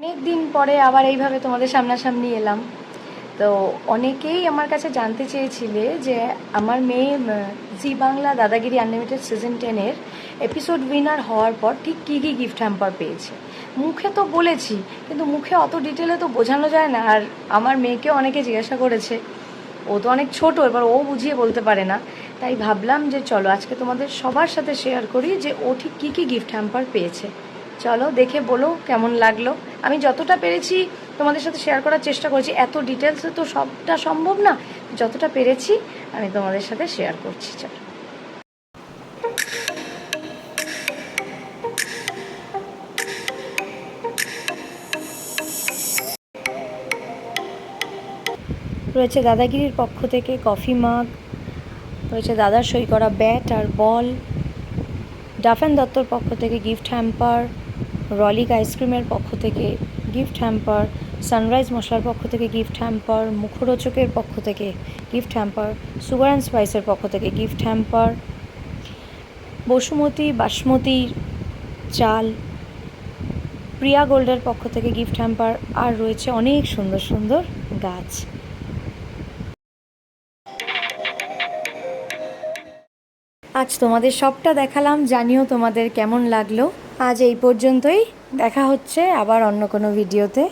অনেক দিন পরে আবার এইভাবে তোমাদের সামনাসামনি এলাম। তো অনেকেই আমার কাছে জানতে চেয়েছিলে যে আমার মেয়ে Zee Bangla Dadagiri unlimited season টেনের এপিসোড উইনার হওয়ার পর ঠিক কী কী গিফট হ্যাম্পার পেয়েছে। মুখে তো বলেছি, কিন্তু মুখে অত ডিটেলে তো বোঝানো যায় না। আর আমার মেয়েকেও অনেকে জিজ্ঞাসা করেছে। ও তো অনেক ছোট, এবার ও বুঝিয়ে বলতে পারে না। তাই ভাবলাম যে চলো আজকে তোমাদের সবার সাথে শেয়ার করি যে ও ঠিক কী কী গিফট হ্যাম্পার পেয়েছে। চলো দেখে বলো কেমন লাগল। আমি যতটা পেরেছি তোমাদের সাথে শেয়ার করার চেষ্টা করেছি, এত ডিটেলসে তো সবটা সম্ভব না। যতটা পেরেছি আমি তোমাদের সাথে শেয়ার করছি, চলো। রয়েছে দাদাগিরির পক্ষ থেকে কফি মাগ রয়েছে দাদার সই করা ব্যাট আর বল ডাফেন দত্তর পক্ষ থেকে গিফট হ্যাম্পার রলিক আইসক্রিমের পক্ষ থেকে গিফট হ্যাম্পার সানরাইজ মশলার পক্ষ থেকে গিফট হ্যাম্পার মুখরোচকের পক্ষ থেকে গিফট হ্যাম্পার সুগার অ্যান্ড স্পাইসের পক্ষ থেকে গিফট হ্যাম্পার বসুমতী, বাসমতি, চাল, প্রিয়া গোল্ডের পক্ষ থেকে গিফট হ্যাম্পার আর রয়েছে অনেক সুন্দর সুন্দর গাছ। আজ তোমাদের সবটা দেখালাম, জানিও তোমাদের কেমন লাগল। আজ এই পর্যন্তই, দেখা হচ্ছে আবার অন্য কোনো ভিডিওতে।